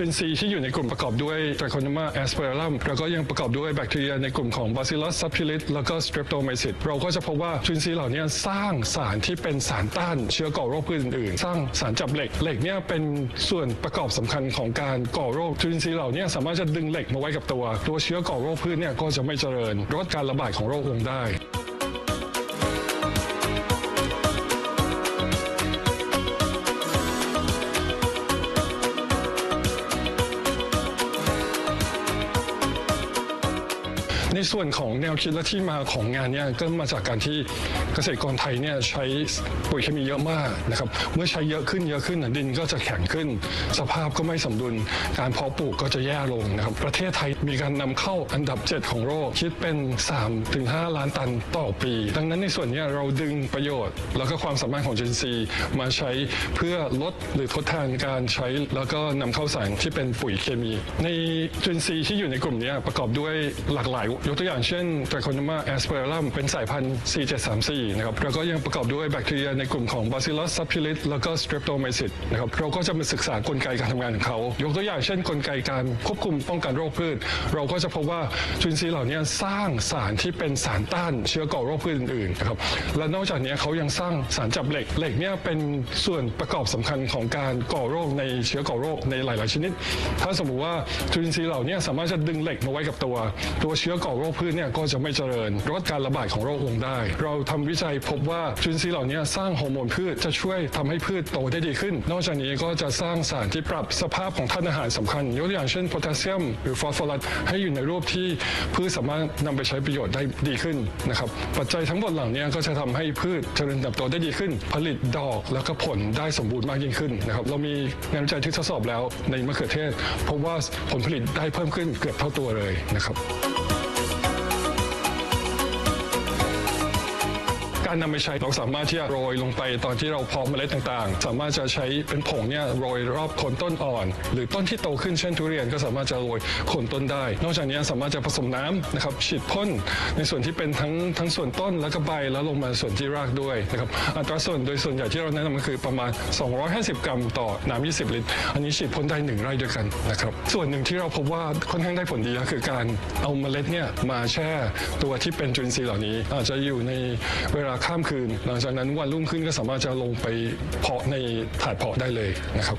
จุลินทรีย์ที่อยู่ในกลุ่มประกอบด้วยไตรโคโนมาแอสเปอรัมแล้วก็ยังประกอบด้วยแบคทีเรียในกลุ่มของ Bacillus subtilis แล้วก็ Streptomyces เราก็จะพบว่าจุลินทรีย์เหล่านี้สร้างสารที่เป็นสารต้านเชื้อก่อโรคพืชอื่นๆ สร้างสารจับเหล็กเหล็กเนี่ยเป็นส่วนประกอบสำคัญของการก่อโรคจุลินทรีย์เหล่านี้สามารถจะดึงเหล็กมาไว้กับตัว ตัวเชื้อก่อโรคพืชเนี่ยก็จะไม่เจริญลดการระบาดของโรคลงได้ ในส่วนของแนวคิดและที่มาของงานเนี่ยก็มาจากการที่เกษตรกรไทยเนี่ยใช้ปุ๋ยเคมีเยอะมากนะครับเมื่อใช้เยอะขึ้นเยอะขึ้นดินก็จะแข็งขึ้น สภาพก็ไม่สมดุล การเพาะปลูกก็จะแย่ลงนะครับประเทศไทยมีการนำเข้าอันดับ 7 ของโลกคิดเป็น 3-5 ล้านตันต่อปี ดังนั้นในส่วนนี้เราดึงประโยชน์ แล้วก็ความสามารถของจุลินทรีมาใช้เพื่อลดหรือทดแทนการใช้ แล้วก็นำเข้าสารที่เป็นปุ๋ยเคมี ในจุลินทรีที่อยู่ในกลุ่มนี้ประกอบด้วยหลากหลายยกตัวอย่างเช่นไตรโคโนมาแอสเปอรัมเป็นสายพันธุ์ C734 นะครับแล้วก็ยังประกอบด้วยแบคทีเรียในกลุ่มของ Bacillus subtilis แล้วก็ Streptomyces นะครับเราก็จะมาศึกษากลไกการทำงานของเขา ยกตัวอย่างเช่นกลไกการควบคุมป้องกันโรคพืช เราก็จะพบว่าจุลินทรีย์เหล่านี้สร้างสารที่เป็นสารต้านเชื้อก่อโรคพืชอื่นๆนะครับและนอกจากนี้เขายังสร้างสารจับเหล็กเหล็กเนี่ยเป็นส่วนประกอบสำคัญของการก่อโรคในเชื้อก่อโรคในหลาย ๆ ชนิด ถ้าสมมุติว่าจุลินทรีย์เหล่านี้สามารถจะดึงเหล็กมาไว้กับตัว ตัวเชื้อก่อโรคพืชเนี่ยก็จะไม่เจริญลดการระบาดของโรคลงได้ เราทำวิจัยพบว่าจุลินทรีย์เหล่านี้สร้างฮอร์โมนพืชจะช่วยทำให้พืชโตได้ดีขึ้น นอกจากนี้ก็จะสร้างสารที่ปรับสภาพของธาตุอาหารสำคัญยกตัวอย่างเช่นโพแทสเซียม หรือฟอสฟอรัสให้อยู่ในรูปที่พืชสามารถนำไปใช้ประโยชน์ได้ดีขึ้นนะครับปัจจัยทั้งหมดเหล่านี้ก็จะทำให้พืชเจริญเติบโตได้ดีขึ้น ผลิตดอกแล้วก็ผลได้สมบูรณ์มากยิ่งขึ้นนะครับเรามีงานวิจัยที่ทดสอบแล้วในมะเขือเทศพบว่าผลผลิตได้เพิ่มขึ้นเกือบเท่าตัวเลยนะครับ การนำไปใช้เราสามารถที่จะโรยลงไปตอนที่เราเพาะเมล็ดต่างๆ สามารถจะใช้เป็นผงเนี่ยโรยรอบโคนต้นอ่อน หรือต้นที่โตขึ้นเช่นทุเรียนก็สามารถจะโรยโคนต้นได้ นอกจากนี้สามารถจะผสมน้ำนะครับฉีดพ่นในส่วนที่เป็นทั้งทั้งส่วนต้นแล้วก็ใบแล้วลงมาส่วนที่รากด้วยนะครับอัตราส่วนโดยส่วนใหญ่ที่เราแนะนำก็คือประมาณ 250 กรัมต่อน้ำ20 ลิตร อันนี้ฉีดพ่นได้หนึ่งไร่ด้วยกันนะครับส่วนหนึ่งที่เราพบว่าค่อนข้างได้ผลดีก็คือการเอาเมล็ดเนี่ยมาแช่ตัวที่เป็นจุลินทรีย์เหล่านี้ อาจจะอยู่ในเวลาข้ามคืน หลังจากนั้นวันรุ่งขึ้นก็สามารถจะลงไปเพาะในถาดเพาะได้เลยนะครับ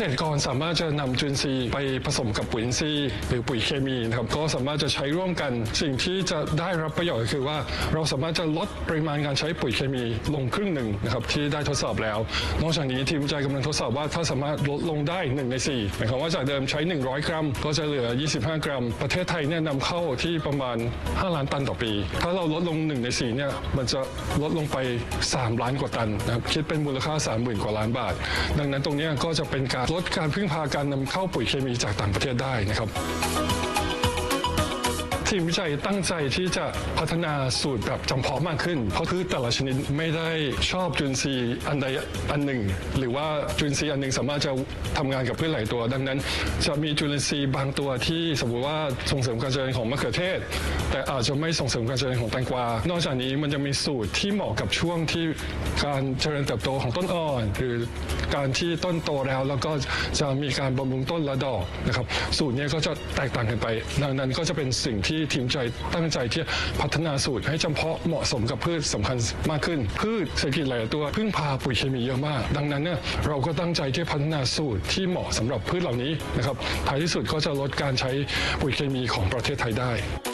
ษตรกรสามารถจะนำจุลินทรีย์ไปผสมกับปุ๋ยอินทรีย์หรือปุ๋ยเคมีนะครับก็สามารถจะใช้ร่วมกัน สิ่งที่จะได้รับประโยชน์ก็คือว่า เราสามารถจะลดปริมาณการใช้ปุ๋ยเคมีลงครึ่งหนึ่งนะครับที่ได้ทดสอบแล้ว นอกจากนี้ทีมวิจัยกำลังทดสอบว่าถ้าสามารถลดลงได้ 1 ใน4หมายความว่าจากเดิมใช้ 100 กรัม ก็จะเหลือ 25 กรัม ประเทศไทยเนี่ยนำเข้าที่ประมาณ 5 ล้านตันต่อปี ถ้าเราลดลง 1 ใน4เนี่ยมันจะลดลงไป 3 ล้านกว่าตันนะครับคิดเป็นมูลค่า 30,000 กว่าล้านบาท ดังนั้นตรงนี้ก็จะเป็นการลดการพึ่งพาการนำเข้าปุ๋ยเคมีจากต่างประเทศได้นะครับ ทีมวิจัยตั้งใจที่จะพัฒนาสูตรแบบจำเพาะมากขึ้น เพราะพืชแต่ละชนิดไม่ได้ชอบจุลินทรีย์อันใดอันหนึ่ง หรือว่าจุลินทรีย์อันหนึ่งสามารถจะทำงานกับพืชหลายตัว ดังนั้น จะมีจุลินทรีย์บางตัวที่สมมติว่าส่งเสริมการเจริญของมะเขือเทศ แต่อาจจะไม่ส่งเสริมการเจริญของแตงกวา นอกจากนี้มันจะมีสูตรที่เหมาะกับช่วงที่การเจริญเติบโตของต้นอ่อนหรือการที่ต้นโตแล้วแล้วก็จะมีการบำรุงต้นและดอกนะครับสูตรนี้ก็จะแตกต่างกันไป ดังนั้นก็จะเป็นสิ่งที่ทีมใจตั้งใจที่พัฒนาสูตรให้จำเพาะเหมาะสมกับพืชสำคัญมากขึ้น พืชเศรษฐกิจหลายตัวพึ่งพาปุ๋ยเคมีเยอะมาก ดังนั้นเนี่ยเราก็ตั้งใจที่พัฒนาสูตรที่เหมาะสำหรับพืชเหล่านี้นะครับท้ายที่สุดก็จะลดการใช้ปุ๋ยเคมีของประเทศไทยได้